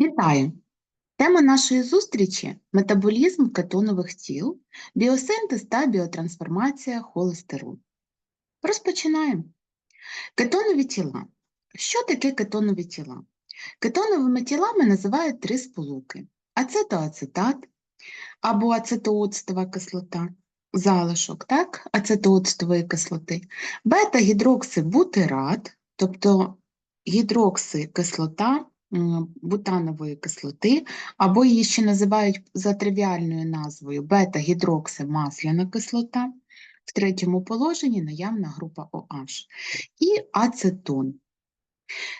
Вітаю! Тема нашої зустрічі метаболізм кетонових тіл, біосинтез та біотрансформація холестеролу. Розпочинаємо. Кетонові тіла. Що таке кетонові тіла? Кетоновими тілами називають три сполуки: ацетоацетат або ацетооцтова кислота, залишок так, ацетооцтової кислоти, бета-гідроксибутират, тобто гідроксикислота бутанової кислоти, або її ще називають за тривіальною назвою бета-гідроксимасляна кислота, в третьому положенні наявна група OH, і ацетон.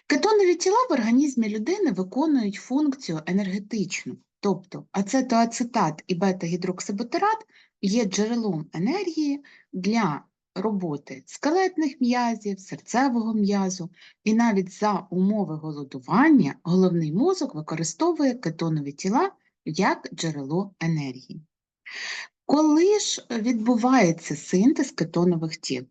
Кетонові тіла в організмі людини виконують функцію енергетичну, тобто ацетоацетат і бета-гідроксибутират є джерелом енергії для роботи скелетних м'язів, серцевого м'язу, і навіть за умови голодування головний мозок використовує кетонові тіла як джерело енергії. Коли ж відбувається синтез кетонових тіл?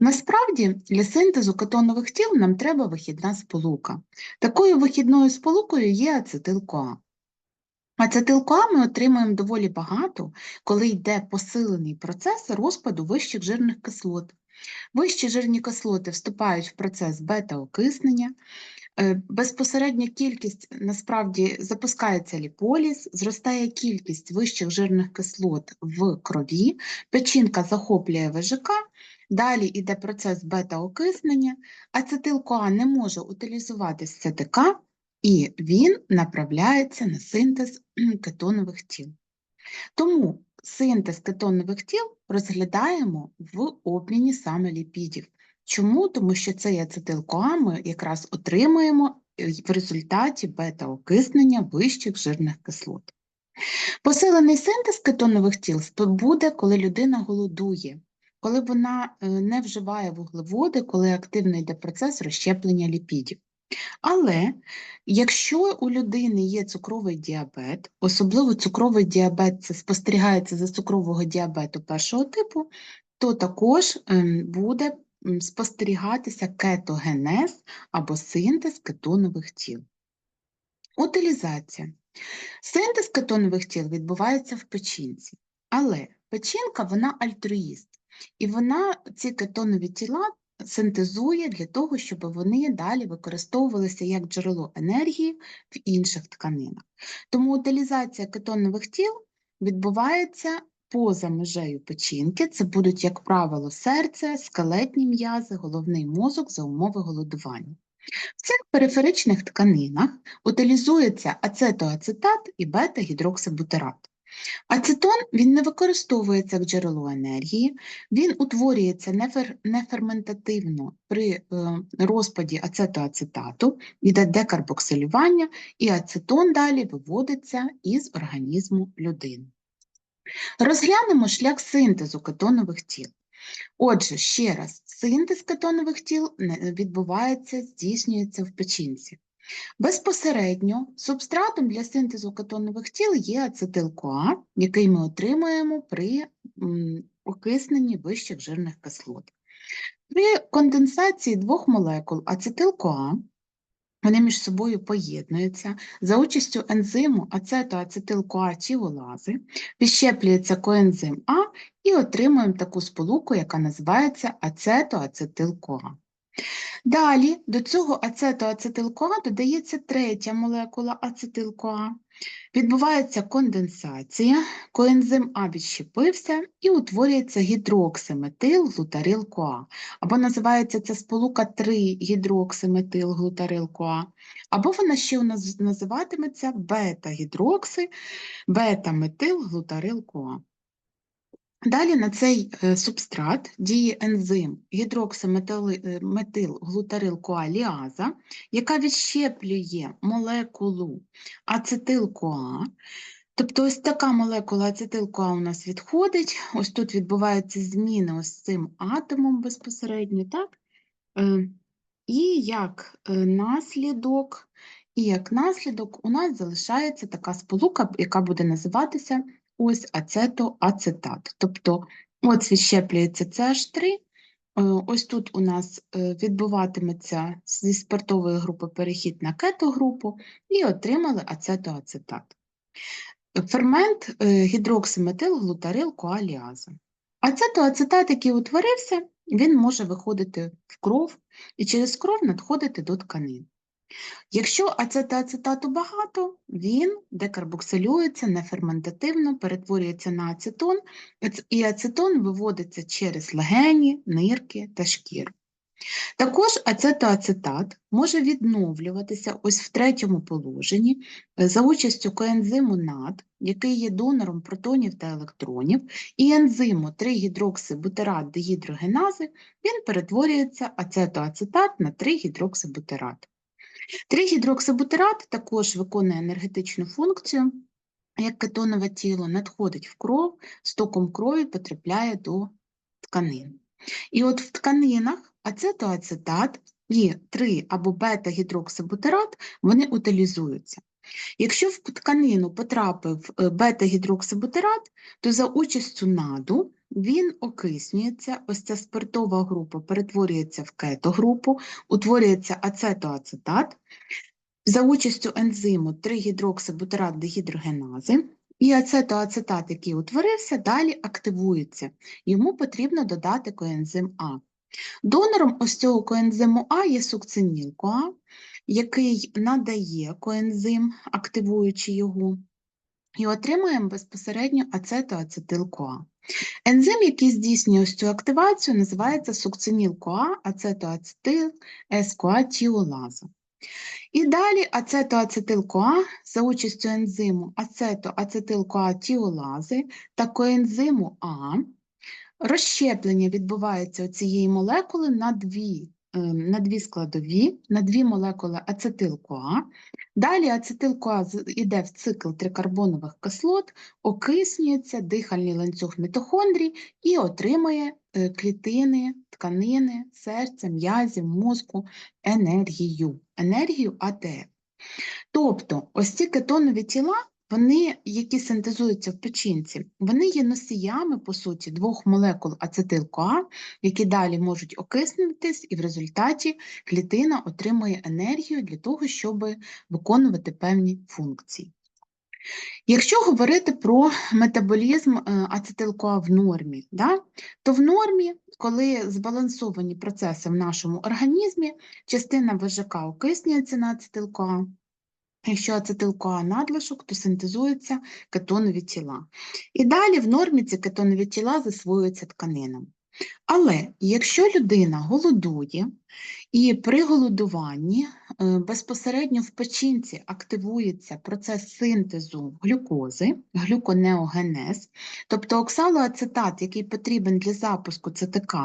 Насправді, для синтезу кетонових тіл нам треба вихідна сполука. Такою вихідною сполукою є ацетил-КоА. Ацетил-КоА ми отримуємо доволі багато, коли йде посилений процес розпаду вищих жирних кислот. Вищі жирні кислоти вступають в процес бета-окиснення, е, безпосередня кількість насправді запускається ліполіз, зростає кількість вищих жирних кислот в крові, печінка захоплює ВЖК, далі йде процес бета-окиснення, ацетил-КоА не може утилізуватись ЦТК, і він направляється на синтез кетонових тіл. Тому синтез кетонових тіл розглядаємо в обміні саме ліпідів. Чому? Тому що цей ацетил-КоА ми якраз отримуємо е, в результаті бета-окиснення вищих жирних кислот. Посилений синтез кетонових тіл буде, коли людина голодує, коли вона е, не вживає вуглеводи, коли активно йде процес розщеплення ліпідів. Але якщо у людини є цукровий діабет, особливо цукровий діабет це спостерігається за цукрового діабету першого типу, то також ем, буде спостерігатися кетогенез або синтез кетонових тіл. Утилізація. Синтез кетонових тіл відбувається в печінці, але печінка вона альтруїст, і вона ці кетонові тіла синтезує для того, щоб вони далі використовувалися як джерело енергії в інших тканинах. Тому утилізація кетонових тіл відбувається поза межею печінки. Це будуть, як правило, серце, скелетні м'язи, головний мозок за умови голодування. В цих периферичних тканинах утилізується ацетоацетат і бета-гідроксибутират. Ацетон він не використовується як джерело енергії, він утворюється нефер, неферментативно при е, розпаді ацетоацетату, йде декарбоксилювання, і ацетон далі виводиться із організму людини. Розглянемо шлях синтезу кетонових тіл. Отже, ще раз, синтез кетонових тіл відбувається, здійснюється в печінці. Безпосередньо субстратом для синтезу кетонових тіл є ацетил-КоА, який ми отримуємо при окисненні вищих жирних кислот. При конденсації двох молекул ацетил-КоА вони між собою поєднуються за участю ензиму ацетоацетил-КоА-тіолази, підщеплюється коензим А і отримуємо таку сполуку, яка називається ацетоацетил-КоА. Далі до цього ацетоацетил-КоА додається третя молекула ацетил-КоА. Відбувається конденсація, коензим А відщепився і утворюється гідроксиметил-глутарил-КоА, або називається ця сполука 3-гідроксиметил-глутарил-КоА, або вона ще у нас називатиметься бета-гідрокси, бета-метил-глутарил-КоА. Далі на цей е, субстрат діє ензим гідроксиметил-глутарил-коаліаза, яка відщеплює молекулу ацетил-КоА. Тобто ось така молекула ацетил-КоА у нас відходить, ось тут відбуваються зміни ось з цим атомом безпосередньо, так? Е, І як е, наслідок, і як наслідок у нас залишається така сполука, яка буде називатися ось ацетоацетат. Тобто от відщеплюється CH3, Е, Ось тут у нас е, відбуватиметься зі спиртової групи перехід на кетогрупу і отримали ацетоацетат. Фермент е, гідроксиметилглутарил-коаліаза. Ацетоацетат, який утворився, він може виходити в кров і через кров надходити до тканин. Якщо ацетоацетату багато, він декарбоксилюється неферментативно, перетворюється на ацетон, і ацетон виводиться через легені, нирки та шкіру. Також ацетоацетат може відновлюватися ось в третьому положенні е, за участю коензиму НАД, який є донором протонів та електронів, і ензиму 3-гідроксибутират дегідрогенази, він перетворюється ацетоацетат на 3-гідроксибутират. 3-гідроксибутират також виконує енергетичну функцію, як кетонове тіло надходить в кров, стоком крові потрапляє до тканин. І от в тканинах ацетоацетат і 3 або бета-гідроксибутират вони утилізуються. Якщо в тканину потрапив е, бета-гідроксибутират, то за участю наду він окиснюється, ось ця спиртова група перетворюється в кетогрупу, утворюється ацетоацетат, за участю ензиму 3-гідроксибутират дегідрогенази, і ацетоацетат, який утворився, далі активується. Йому потрібно додати коензим А. Донором ось цього коензиму А є сукциніл-КоА, який надає коензим, активуючи його, і отримуємо безпосередньо ацетоацетил-КоА. Ензим, який здійснює ось цю активацію, називається сукциніл-КоА, ацетоацетил, ес-КоА-тіолаза. І далі ацетоацетил-КоА за участю ензиму ацетоацетил-КоА-тіолази та коензиму А розщеплення відбувається цієї молекули на дві, на дві складові, на дві молекули ацетил-КоА. Далі ацетил-КоА йде в цикл трикарбонових кислот, окиснюється дихальний ланцюг мітохондрій і отримує е, клітини, тканини, серця, м'язів, мозку, енергію, енергію АТФ. Тобто ось ці кетонові тіла, вони, які синтезуються в печінці, вони є носіями, по суті, двох молекул ацетил-КоА, які далі можуть окиснутись, і в результаті клітина отримує енергію для того, щоб виконувати певні функції. Якщо говорити про метаболізм е, ацетил-КоА в нормі, да, то в нормі, коли збалансовані процеси в нашому організмі, частина ВЖК окиснюється на ацетил-КоА, Якщо ацетил-КоА надлишок, то синтезуються кетонові тіла. І далі в нормі ці кетонові тіла засвоюються тканинами. Але якщо людина голодує і при голодуванні е, безпосередньо в печінці активується процес синтезу глюкози, глюконеогенез, тобто оксалоацетат, який потрібен для запуску ЦТК,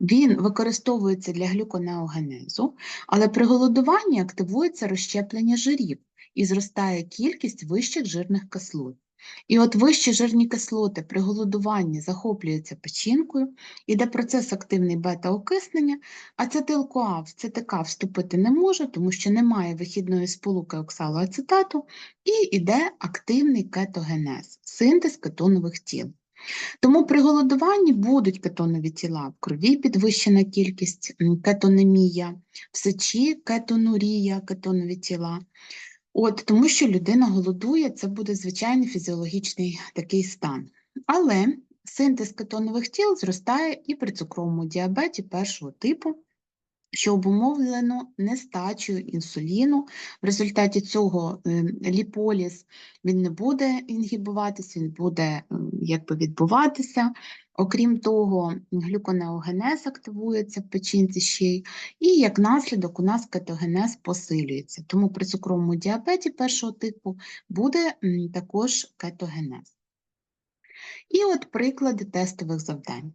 він використовується для глюконеогенезу, але при голодуванні активується розщеплення жирів і зростає кількість вищих жирних кислот. І от вищі жирні кислоти при голодуванні захоплюються печінкою, іде процес активний бета-окиснення, ацетил-КоА в ЦТК вступити не може, тому що немає вихідної сполуки оксалоацетату, і йде активний кетогенез, синтез кетонових тіл. Тому при голодуванні будуть кетонові тіла в крові підвищена кількість, кетонемія, в сечі кетонурія, кетонові тіла. От, тому що людина голодує, це буде звичайний фізіологічний такий стан. Але синтез кетонових тіл зростає і при цукровому діабеті першого типу, що обумовлено нестачею інсуліну. В результаті цього е, ліполіз він не буде інгібуватися, він буде е, якби відбуватися. Окрім того, глюконеогенез активується в печінці ще й, і як наслідок у нас кетогенез посилюється. Тому при цукровому діабеті першого типу буде також кетогенез. І от приклади тестових завдань.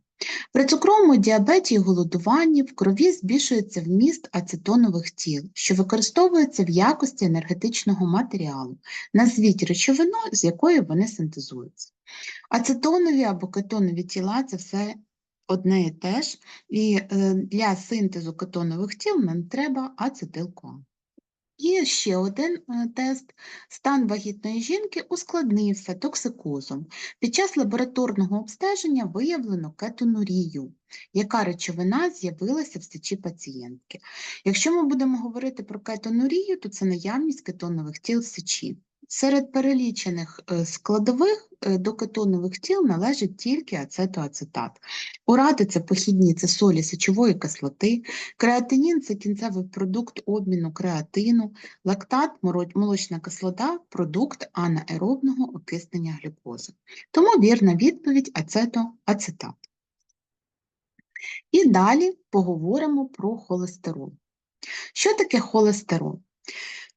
При цукровому діабеті і голодуванні в крові збільшується вміст ацетонових тіл, що використовується в якості енергетичного матеріалу. Назвіть речовину, з якої вони синтезуються. Ацетонові або кетонові тіла це все одне і те ж, і е, для синтезу кетонових тіл нам треба ацетил-КоА. І ще один е, тест. Стан вагітної жінки ускладнився токсикозом. Під час лабораторного обстеження виявлено кетонурію, яка речовина з'явилася в сечі пацієнтки. Якщо ми будемо говорити про кетонурію, то це наявність кетонових тіл в сечі. Серед перелічених е, складових е, до кетонових тіл належить тільки ацетоацетат. Урати – це похідні, це солі сечової кислоти, креатинін – це кінцевий продукт обміну креатину, лактат, молочна кислота – продукт анаеробного окиснення глюкози. Тому вірна відповідь – ацетоацетат. І далі поговоримо про холестерол. Що таке холестерол?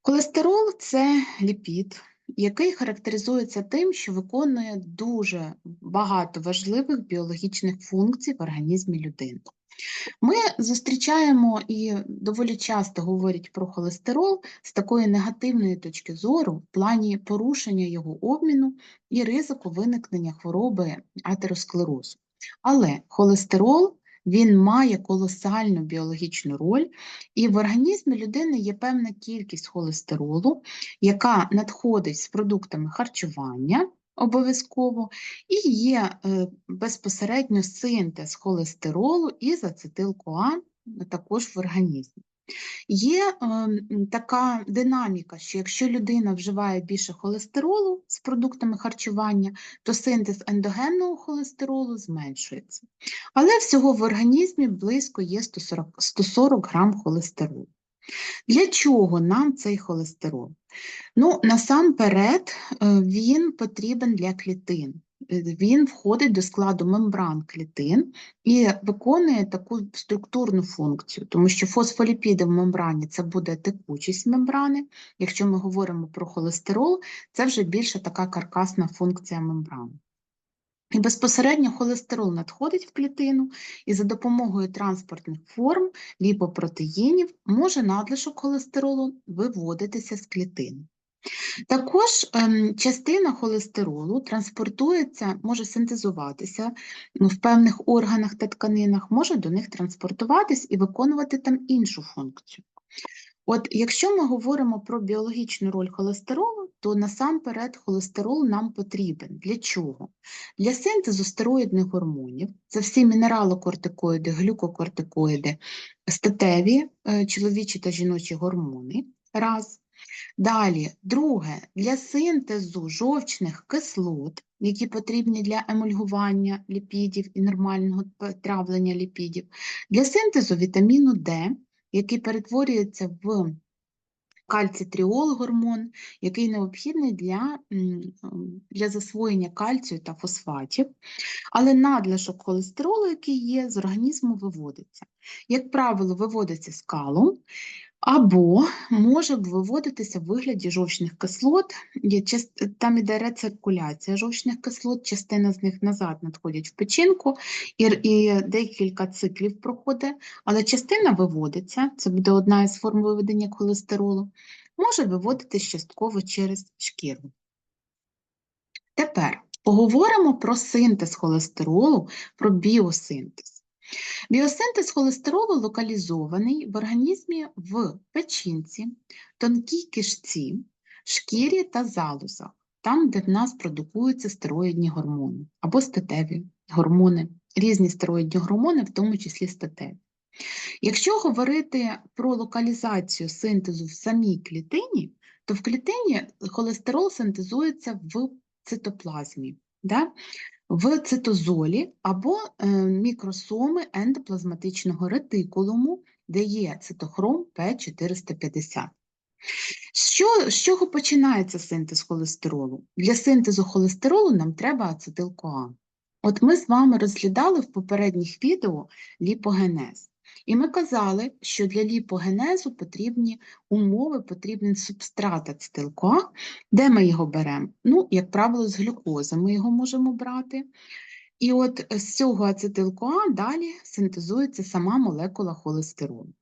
Холестерол це ліпід, який характеризується тим, що виконує дуже багато важливих біологічних функцій в організмі людини. Ми зустрічаємо і доволі часто говорять про холестерол з такої негативної точки зору в плані порушення його обміну і ризику виникнення хвороби атеросклерозу. Але холестерол він має колосальну біологічну роль, і в організмі людини є певна кількість холестеролу, яка надходить з продуктами харчування обов'язково, і є е, безпосередньо синтез холестеролу із ацетил-КоА також в організмі. Є ем, така динаміка, що якщо людина вживає більше холестеролу з продуктами харчування, то синтез ендогенного холестеролу зменшується. Але всього в організмі близько є 140, 140 грам холестеролу. Для чого нам цей холестерол? Ну, насамперед, е, він потрібен для клітин. Він входить до складу мембран клітин і виконує таку структурну функцію, тому що фосфоліпіди в мембрані це буде текучість мембрани. Якщо ми говоримо про холестерол, це вже більше така каркасна функція мембрани. І безпосередньо холестерол надходить в клітину, і за допомогою транспортних форм ліпопротеїнів може надлишок холестеролу виводитися з клітини. Також ем, частина холестеролу транспортується, може синтезуватися ну, в певних органах та тканинах, може до них транспортуватись і виконувати там іншу функцію. От якщо ми говоримо про біологічну роль холестеролу, то насамперед холестерол нам потрібен. Для чого? Для синтезу стероїдних гормонів, це всі мінералокортикоїди, глюкокортикоїди, статеві, е, чоловічі та жіночі гормони. Раз. Далі, друге, для синтезу жовчних кислот, які потрібні для емульгування ліпідів і нормального травлення ліпідів, для синтезу вітаміну Д, який перетворюється в кальцитріол гормон, який необхідний для, для засвоєння кальцію та фосфатів, але надлишок холестеролу, який є, з організму виводиться. Як правило, виводиться скалом, або може виводитися в вигляді жовчних кислот. Там іде рециркуляція жовчних кислот, частина з них назад надходять в печінку, і, декілька циклів проходить, але частина виводиться, це буде одна із форм виведення холестеролу, може виводитись частково через шкіру. Тепер поговоримо про синтез холестеролу, про біосинтез. Біосинтез холестеролу локалізований в організмі в печінці, тонкій кишці, шкірі та залозах, там, де в нас продукуються стероїдні гормони або статеві гормони, різні стероїдні гормони, в тому числі статеві. Якщо говорити про локалізацію синтезу в самій клітині, то в клітині холестерол синтезується в цитоплазмі. Да? В цитозолі або е, мікросоми ендоплазматичного ретикулуму, де є цитохром П450. Що, з чого починається синтез холестеролу? Для синтезу холестеролу нам треба ацетил-КоА. От ми з вами розглядали в попередніх відео ліпогенез. І ми казали, що для ліпогенезу потрібні умови, потрібен субстрат ацетил-КоА. Де ми його беремо? Ну, як правило, з глюкози ми його можемо брати. І от з цього ацетил-КоА далі синтезується сама молекула холестеролу.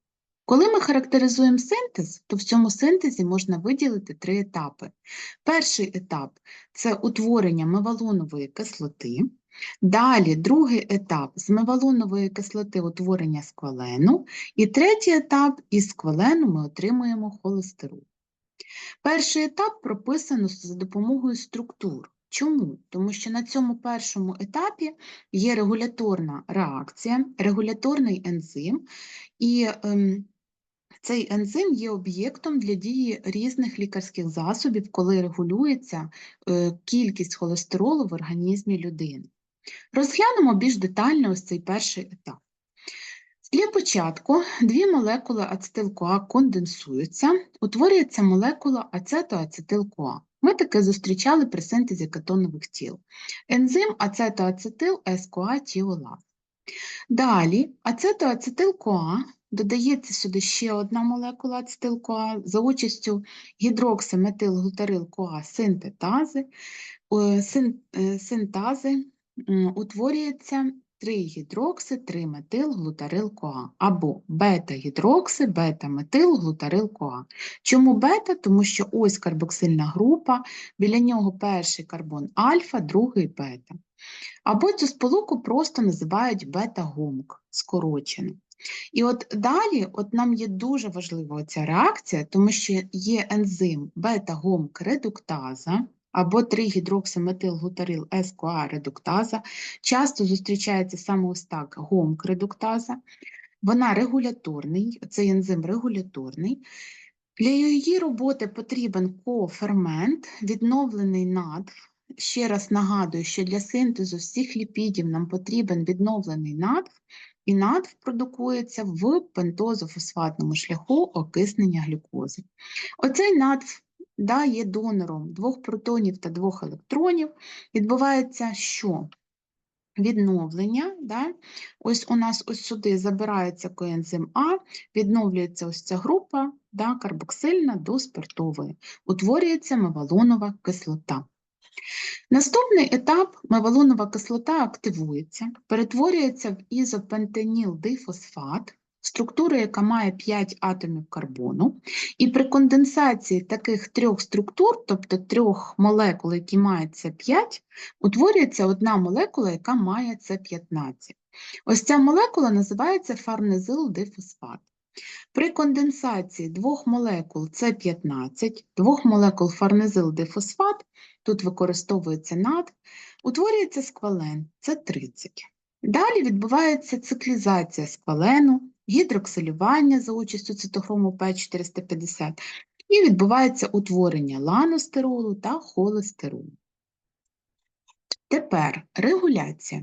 Коли ми характеризуємо синтез, то в цьому синтезі можна виділити три етапи. Перший етап це утворення мевалонової кислоти. Далі другий етап з кислоти утворення сквалену. І третій етап із сквалену ми отримуємо холестерол. Перший етап прописано за допомогою структур. Чому? Тому що на цьому першому етапі є регуляторна реакція, регуляторний ензим, і ем, цей ензим є об'єктом для дії різних лікарських засобів, коли регулюється е, кількість холестеролу в організмі людини. Розглянемо більш детально ось цей перший етап. Для початку дві молекули ацетил-КоА конденсуються, утворюється молекула ацетоацетил-КоА. Ми таке зустрічали при синтезі кетонових тіл. Ензим ацетоацетил СКоА тіолаз. Далі ацетоацетил-КоА додається сюди ще одна молекула ацетил-КоА за участю гідроксиметилглутарил-КоА синтетази, е, е, синтази м, утворюється 3-гідрокси 3-метилглутарил-КоА або бета-гідрокси бета-метилглутарил-КоА. Чому бета? Тому що ось карбоксильна група, біля нього перший карбон альфа, другий бета. Або цю сполуку просто називають бета-гомк, скорочено. І от далі от нам є дуже важлива ця реакція, тому що є ензим бета-гомк-редуктаза або 3-гідроксиметилглутарил СКоА редуктаза. Часто зустрічається саме ось так гомк-редуктаза. Вона регуляторний, цей ензим регуляторний. Для її роботи потрібен кофермент, відновлений надв. Ще раз нагадую, що для синтезу всіх ліпідів нам потрібен відновлений надв, і надв продукується в пентозофосфатному шляху окиснення глюкози. Оцей надв да, є донором двох протонів та двох електронів. Відбувається що? Відновлення, да? ось у нас ось сюди забирається коензим А, відновлюється ось ця група, да, карбоксильна до спиртової, утворюється мевалонова кислота. Наступний етап мевалонова кислота активується, перетворюється в ізопентеніл-дифосфат, структура, яка має 5 атомів карбону, і при конденсації таких трьох структур, тобто трьох молекул, які мають це 5, утворюється одна молекула, яка має це 15. Ось ця молекула називається фарнезил-дифосфат. При конденсації двох молекул С15, двох молекул фарнезил-дифосфат, тут використовується над, утворюється сквален С30. Далі відбувається циклізація сквалену, гідроксилювання за участю цитохрому П450 і відбувається утворення ланостеролу та холестеролу. Тепер регуляція.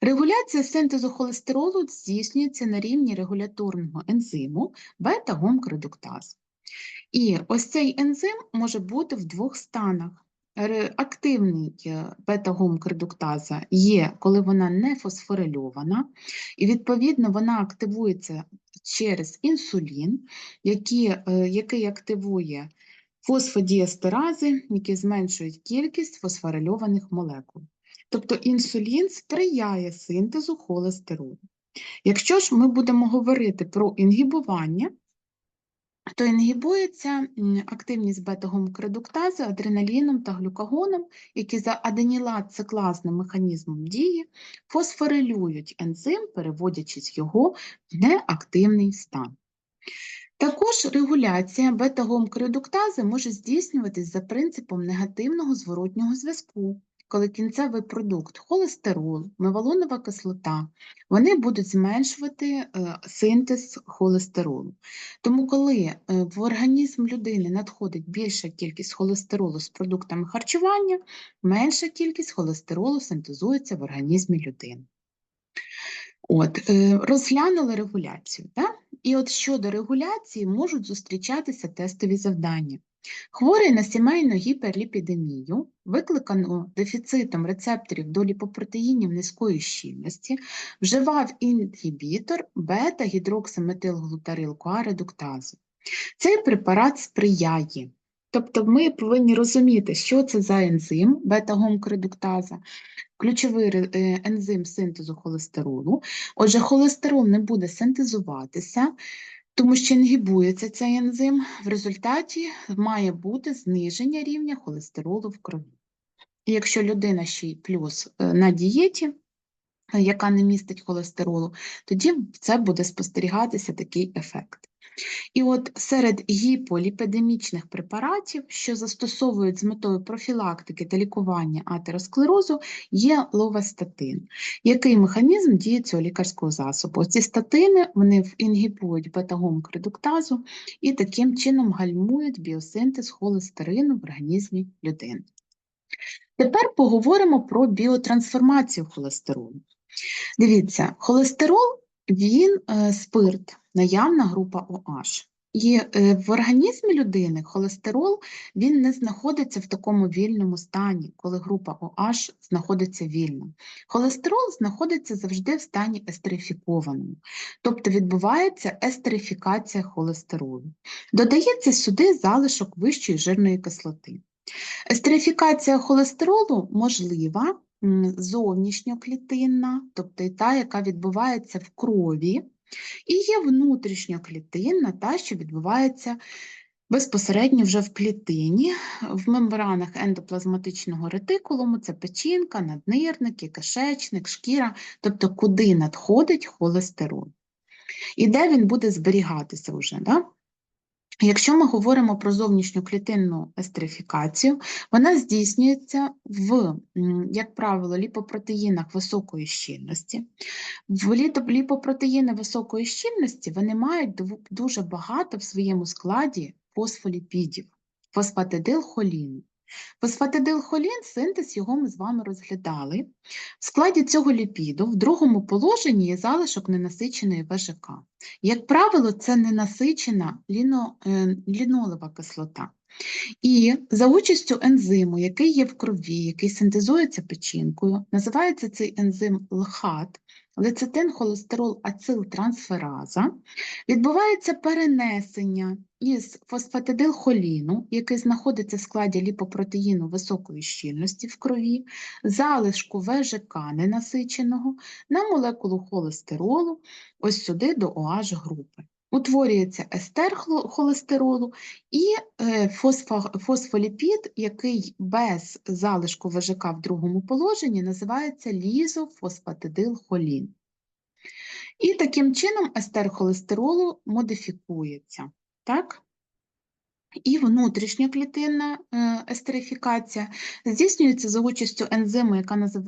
Регуляція синтезу холестеролу здійснюється на рівні регуляторного ензиму бета-гомкредуктаз. І ось цей ензим може бути в двох станах. Активний е, бета-гомкредуктаза є, коли вона не фосфорильована, і відповідно вона активується через інсулін, який, е, який активує фосфодіестерази, які зменшують кількість фосфорильованих молекул. Тобто інсулін сприяє синтезу холестеролу. Якщо ж ми будемо говорити про інгібування, то інгібується активність бета-гомкредуктази адреналіном та глюкагоном, які за аденілат-циклазним механізмом дії фосфорилюють ензим, переводячись його в неактивний стан. Також регуляція бета-гомкредуктази може здійснюватись за принципом негативного зворотнього зв'язку, коли кінцевий продукт холестерол, мевалонова кислота, вони будуть зменшувати е, синтез холестеролу. Тому коли е, в організм людини надходить більша кількість холестеролу з продуктами харчування, менша кількість холестеролу синтезується в організмі людини. От, е, розглянули регуляцію. Да? І от щодо регуляції можуть зустрічатися тестові завдання. Хворий на сімейну гіперліпідемію, викликану дефіцитом рецепторів до ліпопротеїнів низької щільності, вживав інгібітор бета-гідроксиметилглутарил-КоА редуктазу. Цей препарат сприяє. Тобто ми повинні розуміти, що це за ензим бета-гомкредуктаза, ключовий е, ензим синтезу холестеролу. Отже, холестерол не буде синтезуватися, тому що інгібується цей ензим. В результаті має бути зниження рівня холестеролу в крові. І якщо людина ще й плюс е, на дієті, е, яка не містить холестеролу, тоді це буде спостерігатися такий ефект. І от серед гіполіпідемічних препаратів, що застосовують з метою профілактики та лікування атеросклерозу, є ловестатин. Який механізм дії цього лікарського засобу? Ці статини вони інгібують бета-гомокредуктазу і таким чином гальмують біосинтез холестерину в організмі людини. Тепер поговоримо про біотрансформацію холестеролу. Дивіться, холестерол він е, спирт, наявна група OH. І е, в організмі людини холестерол він не знаходиться в такому вільному стані, коли група OH знаходиться вільно. Холестерол знаходиться завжди в стані естерифікованому, тобто відбувається естерифікація холестеролу. Додається сюди залишок вищої жирної кислоти. Естерифікація холестеролу можлива зовнішньоклітинна, тобто та, яка відбувається в крові, і є внутрішня клітинна, та, що відбувається безпосередньо вже в клітині, в мембранах ендоплазматичного ретикулуму, це печінка, наднирники, кишечник, шкіра, тобто куди надходить холестерол. І де він буде зберігатися вже. Да? Якщо ми говоримо про зовнішню клітинну естерифікацію, вона здійснюється в, як правило, ліпопротеїнах високої щільності. В ліпопротеїни високої щільності вони мають дуже багато в своєму складі фосфоліпідів, фосфатидилхоліну. Фосфатидилхолін, синтез його ми з вами розглядали. В складі цього ліпіду в другому положенні є залишок ненасиченої ВЖК. Як правило, це ненасичена ліно, е, лінолева кислота. І за участю ензиму, який є в крові, який синтезується печінкою, називається цей ензим ЛХАТ, лецитин холестерол ацилтрансфераза, відбувається перенесення із фосфатидилхоліну, який знаходиться в складі ліпопротеїну високої щільності в крові, залишку ВЖК ненасиченого на молекулу холестеролу, ось сюди до OH групи. Утворюється естер холестеролу і е, фосфоліпід, який без залишку ВЖК в другому положенні називається лізофосфатидилхолін. І таким чином естер холестеролу модифікується. Так? І внутрішньоклітинна е, естерифікація здійснюється за участю ензиму,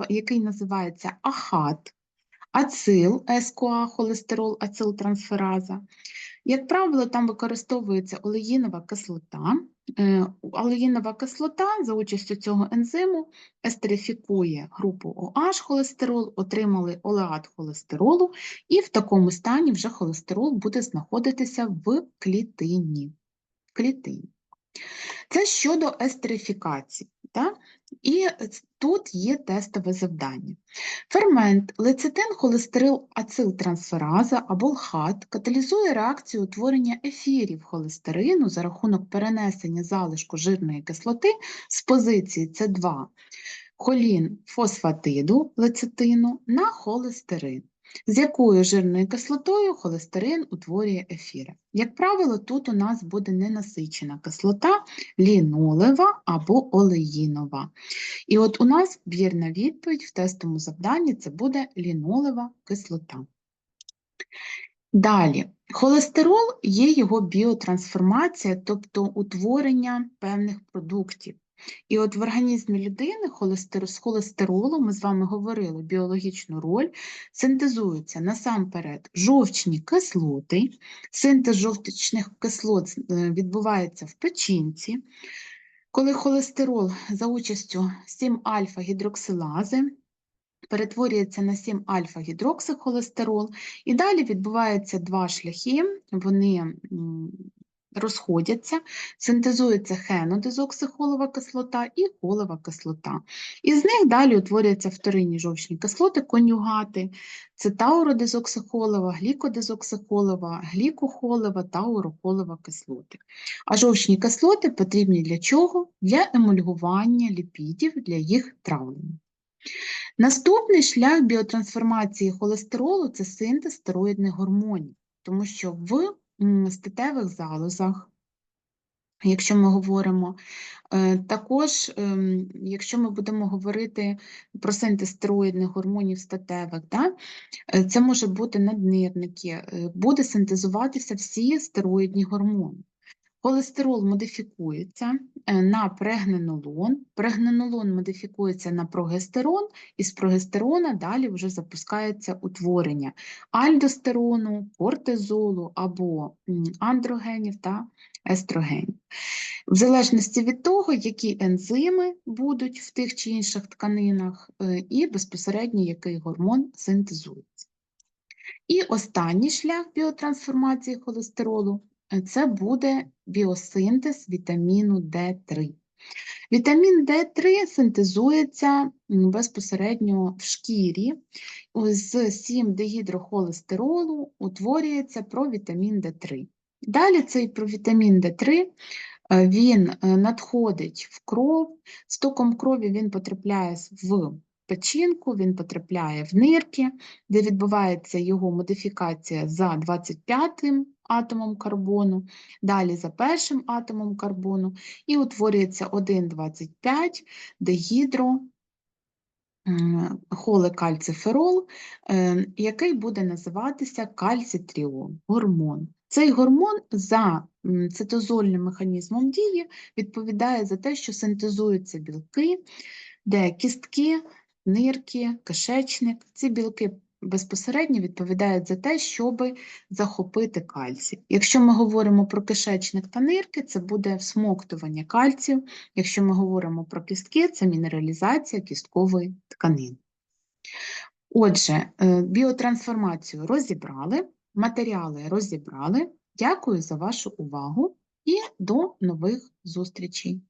який називається АХАТ, ацил, СКОА, холестерол, ацилтрансфераза. Як правило, там використовується олеїнова кислота. Е, Олеїнова кислота за участю цього ензиму естерифікує групу OH холестерол, отримали олеат холестеролу, і в такому стані вже холестерол буде знаходитися в клітині. В клітині. Це щодо естерифікації. Так? І тут є тестове завдання. Фермент лецитин холестерил ацилтрансфераза або ЛХАТ каталізує реакцію утворення ефірів холестерину за рахунок перенесення залишку жирної кислоти з позиції С2 холін фосфатиду лецитину на холестерин, з якою жирною кислотою холестерин утворює ефіри. Як правило, тут у нас буде ненасичена кислота лінолева або олеїнова. І от у нас вірна відповідь в тестовому завданні це буде лінолева кислота. Далі, холестерол є його біотрансформація, тобто утворення певних продуктів. І от в організмі людини холестер... з холестеролом, ми з вами говорили, біологічну роль, синтезуються насамперед жовчні кислоти. Синтез жовчних кислот е, відбувається в печінці, коли холестерол за участю 7-альфа-гідроксилази перетворюється на 7-альфа-гідроксихолестерол, і далі відбуваються два шляхи, вони розходяться, синтезується хенодезоксихолова кислота і холова кислота. Із них далі утворюються вторинні жовчні кислоти, конюгати, це тауродезоксихолова, глікодезоксихолова, глікохолова, таурохолова кислоти. А жовчні кислоти потрібні для чого? Для емульгування ліпідів, для їх травлення. Наступний шлях біотрансформації холестеролу це синтез стероїдних гормонів, тому що в статевих залозах якщо ми говоримо. Е, Також, ем, якщо ми будемо говорити про синтез стероїдних гормонів статевих, да, е, це може бути наднирники, е, буде синтезуватися всі стероїдні гормони. Холестерол модифікується е, на прегненолон, прегненолон модифікується на прогестерон, і з прогестерона далі вже запускається утворення альдостерону, кортизолу або андрогенів та естрогенів. В залежності від того, які ензими будуть в тих чи інших тканинах, е, і безпосередньо який гормон синтезується. І останній шлях біотрансформації холестеролу це буде біосинтез вітаміну D3. Вітамін D3 синтезується безпосередньо в шкірі. З 7-дегідрохолестеролу утворюється провітамін D3. Далі цей провітамін D3 е, він е, надходить в кров, стоком крові він потрапляє в печінку, він потрапляє в нирки, де відбувається його модифікація за 25-м атомом карбону, далі за першим атомом карбону, і утворюється 1,25 дегідро холекальциферол, е, який буде називатися кальцитріол, гормон. Цей гормон за цитозольним механізмом дії відповідає за те, що синтезуються білки, де кістки, нирки, кишечник. Ці білки безпосередньо відповідають за те, щоб захопити кальцій. Якщо ми говоримо про кишечник та нирки, це буде всмоктування кальцію. Якщо ми говоримо про кістки, це мінералізація кісткової тканини. Отже, е, біотрансформацію розібрали, матеріали розібрали. Дякую за вашу увагу і до нових зустрічей.